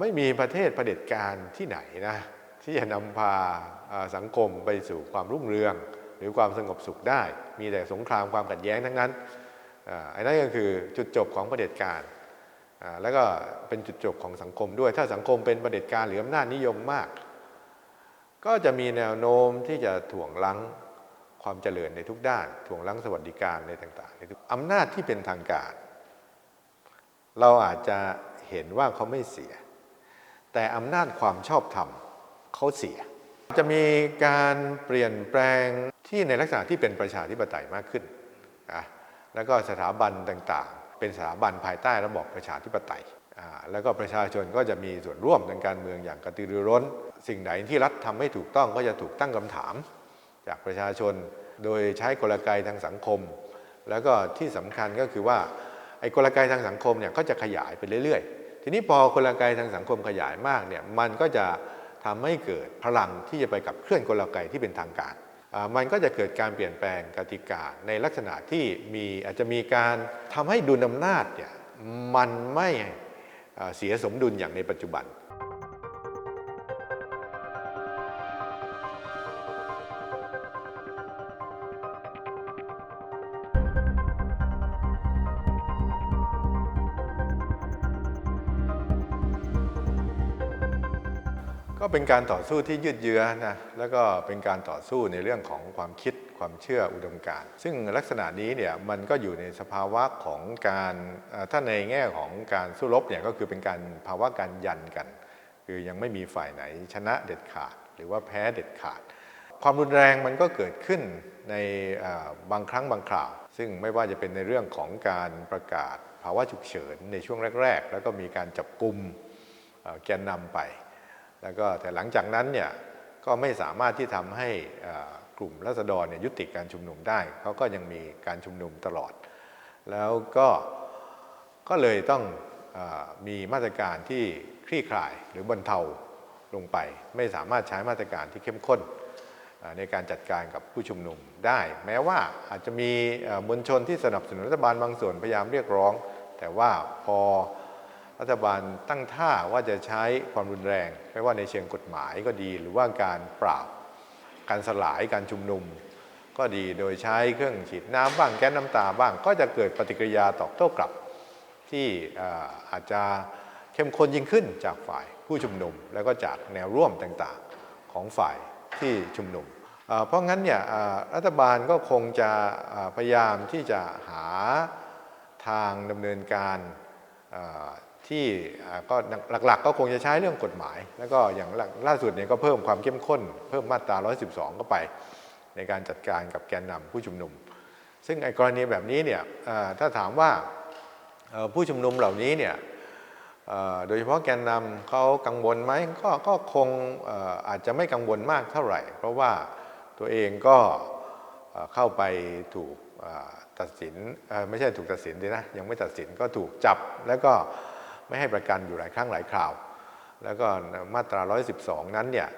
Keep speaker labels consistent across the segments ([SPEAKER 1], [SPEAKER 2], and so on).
[SPEAKER 1] ไม่มีประเทศประเผด็จการที่ไหนนะที่จะนำพาสังคมไปสู่ความรุ่งเรือง หรือความสงบสุขได้ มีแต่สงครามความขัดแย้งทั้งนั้นอันนั้นก็คือจุดจบของประเผด็จการแล้วก็เป็นจุดจบของสังคมด้วย ถ้าสังคมเป็นประเผด็จการหรืออำนาจนิยมมาก ก็จะมีแนวโน้มที่จะถ่วงลังความเจริญในทุกด้านถ่วงลังสวัสดิการในต่างๆในทุกอำนาจที่เป็นทางการ เราอาจจะเห็นว่าเขาไม่เสีย แต่อำนาจความชอบธรรมเขาเสีย จะมีการเปลี่ยนแปลงที่ในลักษณะที่เป็นประชาธิปไตยมากขึ้นนะแล้วก็สถาบันต่างๆ เป็นสถาบันภายใต้ระบอบประชาธิปไตยแล้วก็ประชาชนก็จะมีส่วนร่วมทางการเมืองอย่างกระตือรือร้น สิ่งไหนที่รัฐทำไม่ถูกต้องก็จะถูกตั้งคำถาม จากประชาชนโดยใช้กลไกทางสังคม แล้วก็ที่สำคัญก็คือว่าไอ้กลไกทางสังคมเนี่ยก็จะขยายไปเรื่อยๆ ทีนี้พอคนละไกทางสังคมขยายมากเนี่ยมันก็จะทำให้เกิดพลังที่จะไปกับเคลื่อนกลไกที่เป็นทางการอ่ามันก็จะเกิดการเปลี่ยนแปลงกติกาในลักษณะที่มีอาจจะมีการทำให้ดุลอำนาจเนี่ยมันไม่เสียสมดุลอย่างในปัจจุบัน ก็เป็นการต่อสู้ที่ยืดเยื้อนะ แล้วก็เป็นการต่อสู้ในเรื่องของความคิดความเชื่ออุดมการณ์ ซึ่งลักษณะนี้เนี่ยมันก็อยู่ในสภาวะของการถ้าในแง่ของการสู้รบเนี่ยก็คือเป็นการภาวะการยันกัน คือยังไม่มีฝ่ายไหนชนะเด็ดขาด หรือว่าแพ้เด็ดขาด ความรุนแรงมันก็เกิดขึ้นในบางครั้งบางคราว ซึ่งไม่ว่าจะเป็นในเรื่องของการประกาศภาวะฉุกเฉินในช่วงแรก ๆ แล้วก็มีการจับกลุ่มแกนนำไป แล้วก็แต่หลังจากนั้นเนี่ยก็ไม่สามารถที่ทำให้กลุ่มรัษฎรเนี่ยยุติการชุมนุมได้เขาก็ยังมีการชุมนุมตลอด แล้วก็ก็เลยต้องอมีมาตรการที่คลี่คลายหรือบรรเทาลงไป ไม่สามารถใช้มาตรการที่เข้มข้นในการจัดการกับผู้ชุมนุมได้ แม้ว่าอาจจะมีมวลชนที่สนับสนุนรัฐบาลบางส่วนพยายามเรียกร้อง แต่ว่าพอ รัฐบาลตั้งท่าว่าจะใช้ความรุนแรง ไม่ว่าในเชิงกฎหมายก็ดี หรือว่าการปราบ การสลายการชุมนุม ก็ดีโดยใช้เครื่องฉีดน้ำบ้างแก๊สน้ำตาบ้าง ก็จะเกิดปฏิกิริยาตอบโต้กลับ ที่อาจจะเข้มข้นยิ่งขึ้นจากฝ่ายผู้ชุมนุม แล้วก็จากแนวร่วมต่างๆของฝ่ายที่ชุมนุม เพราะงั้นเนี่ยรัฐบาลก็คงจะพยายามที่จะหาทางดำเนินการ ที่ก็หลักๆ ก็คงจะใช้เรื่องกฎหมาย แล้วก็อย่างล่าสุดเนี่ยก็เพิ่มความเข้มข้น เพิ่มมาตรา 112 เข้าไป ในการจัดการกับแกนนำผู้ชุมนุม ซึ่งไอ้กรณีแบบนี้เนี่ยถ้าถามว่าผู้ชุมนุมเหล่านี้เนี่ยโดยเฉพาะแกนนำเขากังวลไหมก็ก็คงอาจจะไม่กังวลมากเท่าไหร่ เพราะว่าตัวเองก็เข้าไปถูกตัดสินไม่ใช่ถูกตัดสินดีนะยังไม่ตัดสินก็ถูกจับแล้วก็ ไม่ให้ประกันอยู่หลายครั้งหลายคราว แล้วก็มาตรา 112 นั้นเนี่ย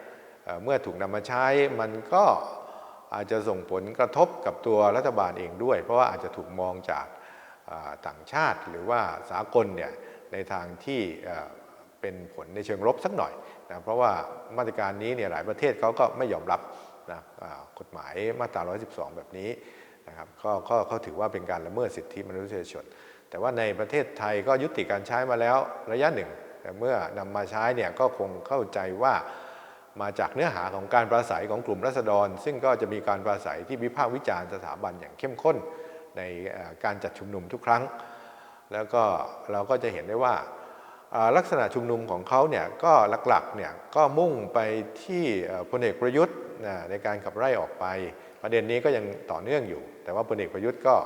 [SPEAKER 1] เมื่อถูกนำมาใช้มันก็อาจจะส่งผลกระทบกับตัวรัฐบาลเองด้วย เพราะว่าอาจจะถูกมองจากต่างชาติหรือว่าสากลเนี่ยในทางที่เป็นผลในเชิงลบสักหน่อยนะเพราะว่ามาตรการนี้เนี่ยหลายประเทศเขาก็ไม่ยอมรับนะกฎหมายมาตรา 112 แบบนี้นะครับก็ก็เขาถือว่าเป็นการละเมิดสิทธิมนุษยชน แต่ว่าในประเทศไทยก็ยุติการใช้มาแล้วระยะหนึ่ง แต่เมื่อนำมาใช้เนี่ยก็คงเข้าใจว่ามาจากเนื้อหาของการปราศัยของกลุ่มรัษฎร ซึ่งก็จะมีการปราศัยที่วิพากษ์วิจารณ์สถาบันอย่างเข้มข้นในการจัดชุมนุมทุกครั้ง แล้วก็เราก็จะเห็นได้ว่าลักษณะชุมนุมของเขาเนี่ยก็หลักๆเนี่ยก็มุ่งไปที่พลเอกประยุทธ์ในการขับไล่ออกไป ประเด็นนี้ก็ยังต่อเนื่องอยู่ แต่ว่าพลเอกประยุทธ์ก็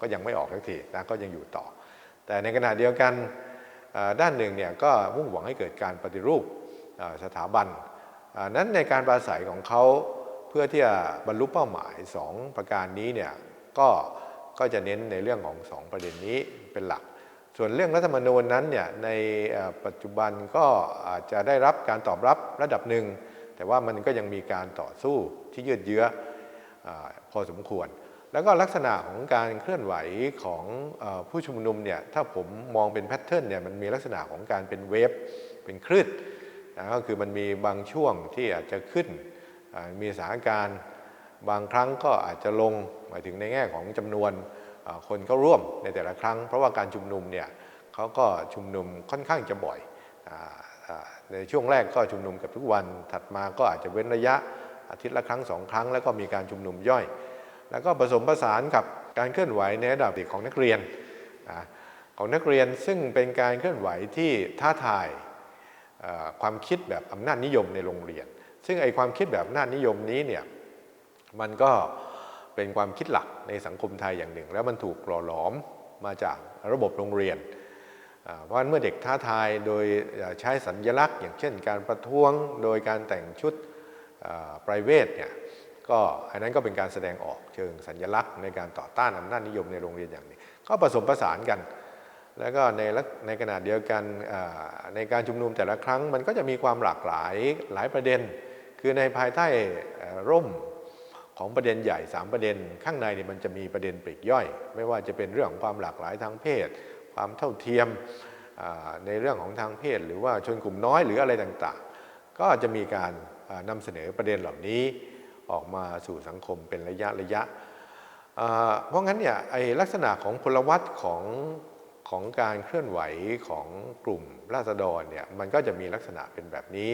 [SPEAKER 1] ก็ยังไม่ออกสักทีนะก็ยังอยู่ต่อ แต่ในขณะเดียวกันด้านหนึ่งเนี่ยก็มุ่งหวังให้เกิดการปฏิรูปสถาบันนั้นในการปราศัยของเขาเพื่อที่จะบรรลุเป้าหมาย 2 ประการนี้เนี่ยก็ก็จะเน้นในเรื่องของ 2 ประเด็นนี้เป็นหลัก ส่วนเรื่องรัฐธรรมนูญนั้นเนี่ยในปัจจุบันก็อาจจะได้รับการตอบรับระดับหนึ่ง แต่ว่ามันก็ยังมีการต่อสู้ที่ยืดเยื้ออพอสมควร แล้วก็ลักษณะของการเคลื่อนไหวของผู้ชุมนุมเนี่ยถ้าผมมองเป็นแพทเทิร์นเนี่ยมันมีลักษณะของการเป็นเวฟเป็นคลื่นนะก็คือมันมีบางช่วงที่อาจจะขึ้นมีสถานการณ์บางครั้งก็อาจจะลงหมายถึงในแง่ของจำนวนคนเข้าร่วมในแต่ละครั้ง เพราะว่าการชุมนุมเนี่ยเขาก็ชุมนุมค่อนข้างจะบ่อยออในช่วงแรกก็ชุมนุมกับทุกวันถัดมาก็อาจจะเว้นระยะอาทิตย์ละครั้งสองครั้ง แล้วก็มีการชุมนุมย่อย แล้วก็ผสมผสานกับการเคลื่อนไหวในระดับเด็กของนักเรียนของนักเรียนซึ่งเป็นการเคลื่อนไหวที่ท้าทายความคิดแบบอำนาจนิยมในโรงเรียน ซึ่งไอความคิดแบบอำนาจนิยมนี้เนี่ยมันก็เป็นความคิดหลักในสังคมไทยอย่างหนึ่ง แล้วมันถูกหล่อหลอมมาจากระบบโรงเรียนเพราะฉะนั้นเมื่อเด็กท้าทายโดยใช้สัญญลักษณ์ อย่างเช่น การประท้วงโดยการแต่งชุดไพรเวทเนี่ย ก็อันนั้นก็เป็นการแสดงออกเชิงสัญลักษณ์ในการต่อต้านอำนาจนิยมในโรงเรียนอย่างนี้ก็ผสมผสานกัน แล้วก็ในในขณะเดียวกันในการชุมนุมแต่ละครั้ง มันก็จะมีความหลากหลายหลายประเด็น คือในภายใต้ร่มของประเด็นใหญ่ 3 ประเด็น ข้างในนี่มันจะมีประเด็นปลีกย่อย ไม่ว่าจะเป็นเรื่องของความหลากหลายทางเพศ ความเท่าเทียมในเรื่องของทางเพศ หรือว่าชนกลุ่มน้อยหรืออะไรต่างๆ ก็จะมีการอ่านำเสนอประเด็นเหล่านี้ ออกมาสู่สังคมเป็นระยะระยะ เพราะงั้นเนี่ยไอลักษณะของพลวัตของของการเคลื่อนไหวของกลุ่มราษฎรเนี่ยมันก็จะมีลักษณะเป็นแบบนี้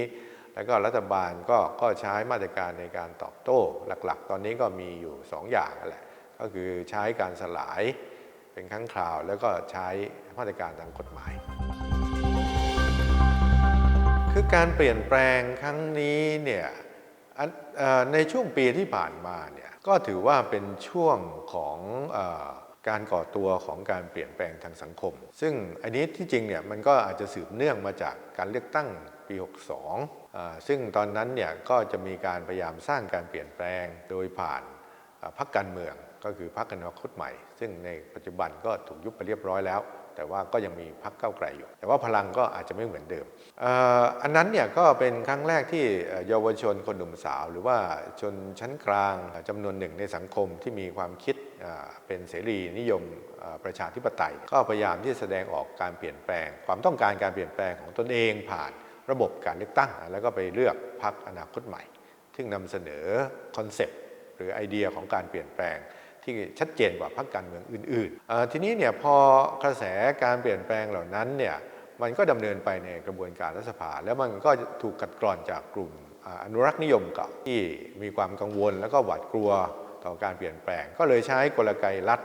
[SPEAKER 1] แล้วก็รัฐบาลก็ก็ใช้มาตรการในการตอบโต้หลักๆ ตอนนี้ก็มีอยู่ 2 อย่างนั่นแหละก็คือใช้การสลายเป็นครั้งคราว แล้วก็ใช้มาตรการทางกฎหมาย คือการเปลี่ยนแปลงครั้งนี้เนี่ย ในช่วงปีที่ผ่านมาเนี่ยก็ถือว่าเป็นช่วงของอการก่อตัวของการเปลี่ยนแปลงทางสังคม ซึ่งอันนี้ที่จริงเนี่ยมันก็อาจจะสืบเนื่องมาจากการเลือกตั้งปี 62อ่าซึ่งตอนนั้นเนี่ยก็จะมีการพยายามสร้างการเปลี่ยนแปลงโดยผ่านพรรคการเมืองก็คือพรรคอนาคตใหม่ ซึ่งในปัจจุบันก็ถูกยุบไปเรียบร้อยแล้ว แต่ว่าก็ยังมีพรรคเก้าไกลอยู่ แต่ว่าพลังก็อาจจะไม่เหมือนเดิม อันนั้นเนี่ยก็เป็นครั้งแรกที่เยาวชนคนหนุ่มสาว หรือว่าชนชั้นกลางจำนวนหนึ่งในสังคมที่มีความคิดเป็นเสรีนิยมประชาธิปไตย ก็พยายามที่จะแสดงออกการเปลี่ยนแปลง ความต้องการการเปลี่ยนแปลงของตนเองผ่านระบบการเลือกตั้ง แล้วก็ไปเลือกพรรคอนาคตใหม่ ซึ่งนำเสนอคอนเซปต์หรือไอเดียของการเปลี่ยนแปลง ที่ชัดเจนกว่าพรรคการเมืองอื่นๆ ทีนี้เนี่ยพอกระแสการเปลี่ยนแปลงเหล่านั้นเนี่ยมันก็ดำเนินไปในกระบวนการรัฐสภา แล้วมันก็ถูกกัดกร่อนจากกลุ่มอนุรักษ์นิยมเก่าที่มีความกังวลแล้วก็หวาดกลัวต่อการเปลี่ยนแปลง ก็เลยใช้กลไกรัฐ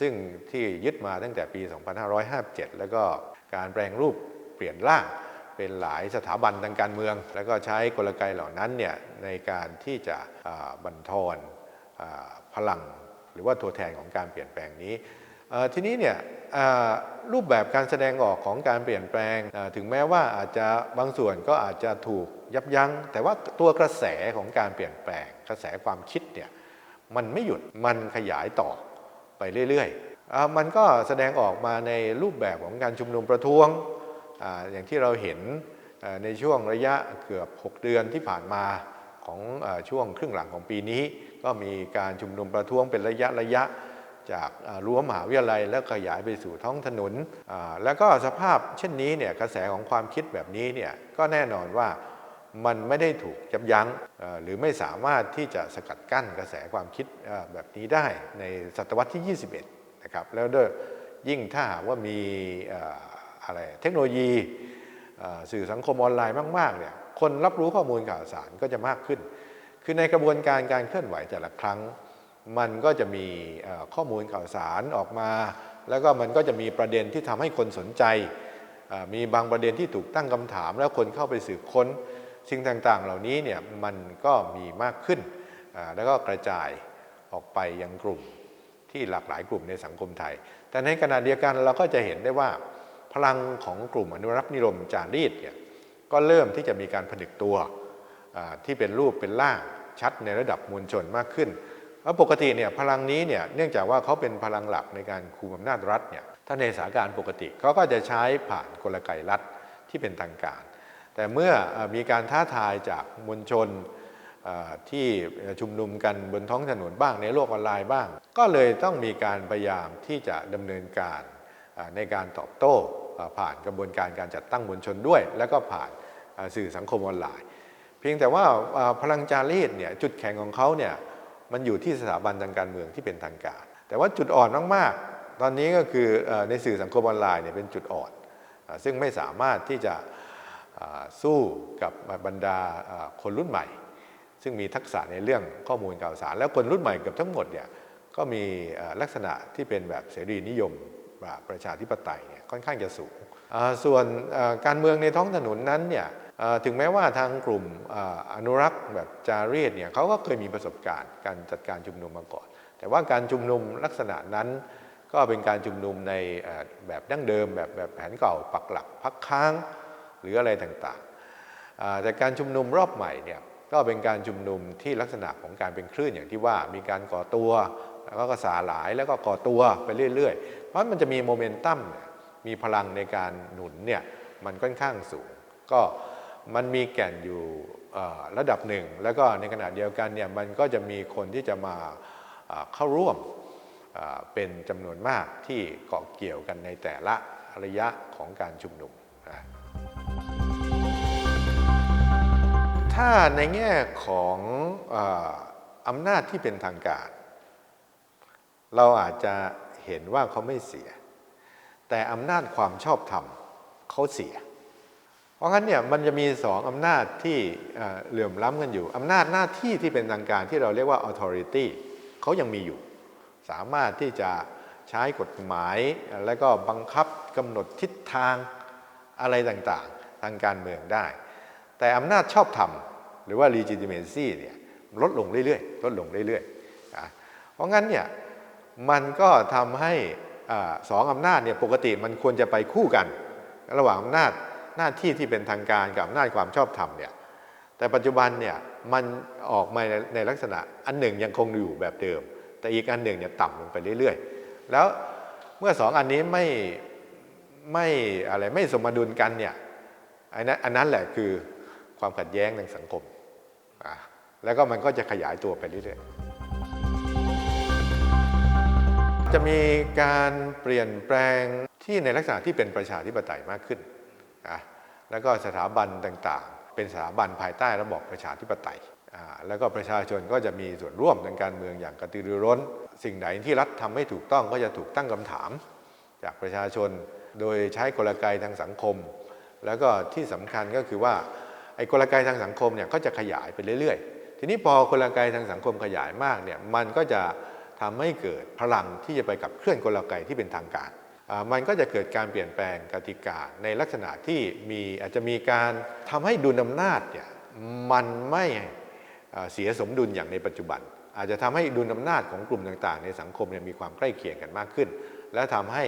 [SPEAKER 1] ซึ่งที่ยึดมาตั้งแต่ปี 2557 แล้วก็การแปลงรูปเปลี่ยนร่างเป็นหลายสถาบันทางการเมือง แล้วก็ใช้กลไกเหล่านั้นเนี่ยในการที่จะบั่นทอนอพลัง หรือว่าตัวแทนของการเปลี่ยนแปลงนี้ทีนี้เนี่ยรูปแบบการแสดงออกของการเปลี่ยนแปลงถึงแม้ว่าอาจจะบางส่วนก็อาจจะถูกยับยัง้ง แต่ว่าตัวกระแสของการเปลี่ยนแปลง กระแสความคิดเนี่ยมันไม่หยุดมันขยายต่อไปเรื่อยๆมันก็แสดงออกมาในรูปแบบของการชุมนุมประท้วงออย่างที่เราเห็นในช่วงระยะเกือบ 6 เดือนที่ผ่านมา ของอช่วงครึ่งหลังของปีนี้ ก็มีการชุมนุมประท้วงเป็นระยะระยะ จากรั้วมหาวิทยาลัยแล้วขยายไปสู่ท้องถนน แล้วก็สภาพเช่นนี้เนี่ยกระแสของความคิดแบบนี้เนี่ยก็แน่นอนว่ามันไม่ได้ถูกยับยั้งหรือไม่สามารถที่จะสกัดกั้นกระแสความคิดแบบนี้ได้ในศตวรรษที่ 21 นะครับ แล้วด้วยยิ่งถ้าหากว่ามีอะไรเทคโนโลยีสื่อสังคมออนไลน์มากๆเนี่ย คนรับรู้ข้อมูลข่าวสารก็จะมากขึ้น คือในกระบวนการการเคลื่อนไหวแต่ละครั้ง มันก็จะมีข้อมูลข่าวสารออกมา แล้วก็มันก็จะมีประเด็นที่ทำให้คนสนใจ มีบางประเด็นที่ถูกตั้งคำถาม แล้วคนเข้าไปสืบค้น สิ่งต่างๆ เหล่านี้เนี่ยมันก็มีมากขึ้น แล้วก็กระจายออกไปยังกลุ่มที่หลากหลายกลุ่มในสังคมไทย แต่ในขณะเดียวกันเราก็จะเห็นได้ว่าพลังของกลุ่มอนุรักษ์นิยมจารีตเนี่ย ก็เริ่มที่จะมีการผนึกตัวที่เป็นรูปเป็นร่างชัดในระดับมวลชนมากขึ้นแล้วปกติเนี่ยพลังนี้เนี่ยเนื่องจากว่าเขาเป็นพลังหลักในการคุมอำนาจรัฐเนี่ยถ้าในสถานการณ์ปกติเขาก็จะใช้ผ่านกลไกรัฐที่เป็นทางการ แต่เมื่อมีการท้าทายจากมวลชนที่ชุมนุมกันบนท้องถนนบ้างในโลกออนไลน์บ้าง ก็เลยต้องมีการพยายามที่จะดำเนินการในการตอบโต้ ผ่านกระบวนการการจัดตั้งมวลชนด้วย แล้วก็ผ่านสื่อสังคมออนไลน์ เพียงแต่ว่าพลังจารีตเนี่ยจุดแข็งของเขาเนี่ยมันอยู่ที่สถาบันทางการเมืองที่เป็นทางการ แต่ว่าจุดอ่อนมากๆ ตอนนี้ก็คือในสื่อสังคมออนไลน์เนี่ยเป็นจุดอ่อน ซึ่งไม่สามารถที่จะสู้กับบรรดาคนรุ่นใหม่ ซึ่งมีทักษะในเรื่องข้อมูลข่าวสาร แล้วคนรุ่นใหม่เกือบทั้งหมดเนี่ยก็มีลักษณะที่เป็นแบบเสรีนิยม ประชาธิปไตยเนี่ยค่อนข้างจะสูง ส่วนการเมืองในท้องถนนนั้นเนี่ยถึงแม้ว่าทางกลุ่มอนุรักษ์แบบจารีตเนี่ยเขาก็เคยมีประสบการณ์การจัดการชุมนุมมาก่อน แต่ว่าการชุมนุมลักษณะนั้น ก็เป็นการชุมนุมในแบบดั้งเดิม แบบแบบแผนเก่าปักหลักพักค้างหรืออะไรต่างๆ แต่การชุมนุมรอบใหม่เนี่ยก็เป็นการชุมนุมที่ลักษณะของการเป็นคลื่นอย่างที่ว่ามีการก่อตัว แล้วก็สาหลายแล้วก็ก่อตัวไปเรื่อยๆ เพราะมันจะมีโมเมนตัมมีพลังในการหนุนเนี่ยมันค่อนข้างสูง ก็มันมีแก่นอยู่ระดับหนึ่ง แล้วก็ในขณะเดียวกันเนี่ยมันก็จะมีคนที่จะมาเข้าร่วมเป็นจำนวนมากที่เกาะเกี่ยวกันในแต่ละระยะของการชุมนุมนะถ้าในแง่ของออำนาจที่เป็นทางการ เราอาจจะเห็นว่าเขาไม่เสีย แต่อำนาจความชอบธรรมเขาเสีย เพราะงั้นเนี่ยมันจะมีสองอำนาจที่เหลื่อมล้ำกันอยู่อำนาจหน้าที่ที่เป็นทางการที่เราเรียกว่า authority เขายังมีอยู่ สามารถที่จะใช้กฎหมายแล้วก็บังคับกำหนดทิศทางอะไรต่างๆ ทางการเมืองได้ แต่อำนาจชอบธรรมหรือว่า legitimacy เนี่ยลดลงเรื่อยๆ ลดลงเรื่อยๆ เพราะงั้นเนี่ย มันก็ทำให้สองอำนาจเนี่ยปกติมันควรจะไปคู่กัน ระหว่างอำนาจหน้าที่ที่เป็นทางการกับอำนาจความชอบธรรมเนี่ยแต่ปัจจุบันเนี่ยมันออกมาในลักษณะอันหนึ่งยังคงอยู่แบบเดิม แต่อีกอันหนึ่งเนี่ยต่ำลงไปเรื่อยๆ แล้วเมื่อสองอันนี้ไม่ไม่อะไรไม่สมดุลกันเนี่ยอันนั้นอันนั้นแหละคือความขัดแย้งในสังคม แล้วก็มันก็จะขยายตัวไปเรื่อยๆ จะมีการเปลี่ยนแปลงที่ในลักษณะที่เป็นประชาธิปไตยมากขึ้นอะแล้วก็สถาบันต่างๆ เป็นสถาบันภายใต้ระบอบประชาธิปไตย แล้วก็ประชาชนก็จะมีส่วนร่วมทางการเมืองอย่างกระตือรือร้น สิ่งไหนที่รัฐทำไม่ถูกต้องก็จะถูกตั้งคำถาม จากประชาชนโดยใช้กลไกทางสังคม แล้วก็ที่สำคัญก็คือว่าไอ้กลไกทางสังคมเนี่ยก็จะขยายไปเรื่อยๆ ทีนี้พอกลไกทางสังคมขยายมากเนี่ยมันก็จะ ทำให้เกิดพลังที่จะไปกับเคลื่อนกลไกที่เป็นทางการ มันก็จะเกิดการเปลี่ยนแปลงกติกาในลักษณะที่มีอาจจะมีการทำให้ดุลอำนาจเนี่ยมันไม่เสียสมดุลอย่างในปัจจุบัน อาจจะทำให้ดุลอำนาจของกลุ่มต่างๆ ในสังคมเนี่ยมีความใกล้เคียงกันมากขึ้น และทำให้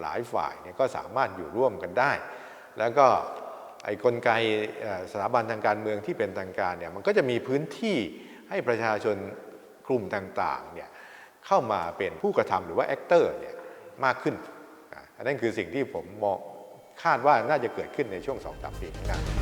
[SPEAKER 1] หลายฝ่ายเนี่ยก็สามารถอยู่ร่วมกันได้ แล้วก็ไอ้กลไกสถาบันทางการเมืองที่เป็นทางการเนี่ยมันก็จะมีพื้นที่ให้ประชาชนกลุ่มต่างๆเนี่ย เข้ามาเป็นผู้กระทำหรือว่าแอคเตอร์เนี่ยมากขึ้น อันนั้นคือสิ่งที่ผมมองคาดว่าน่าจะเกิดขึ้นในช่วง2-3ปีข้างหน้า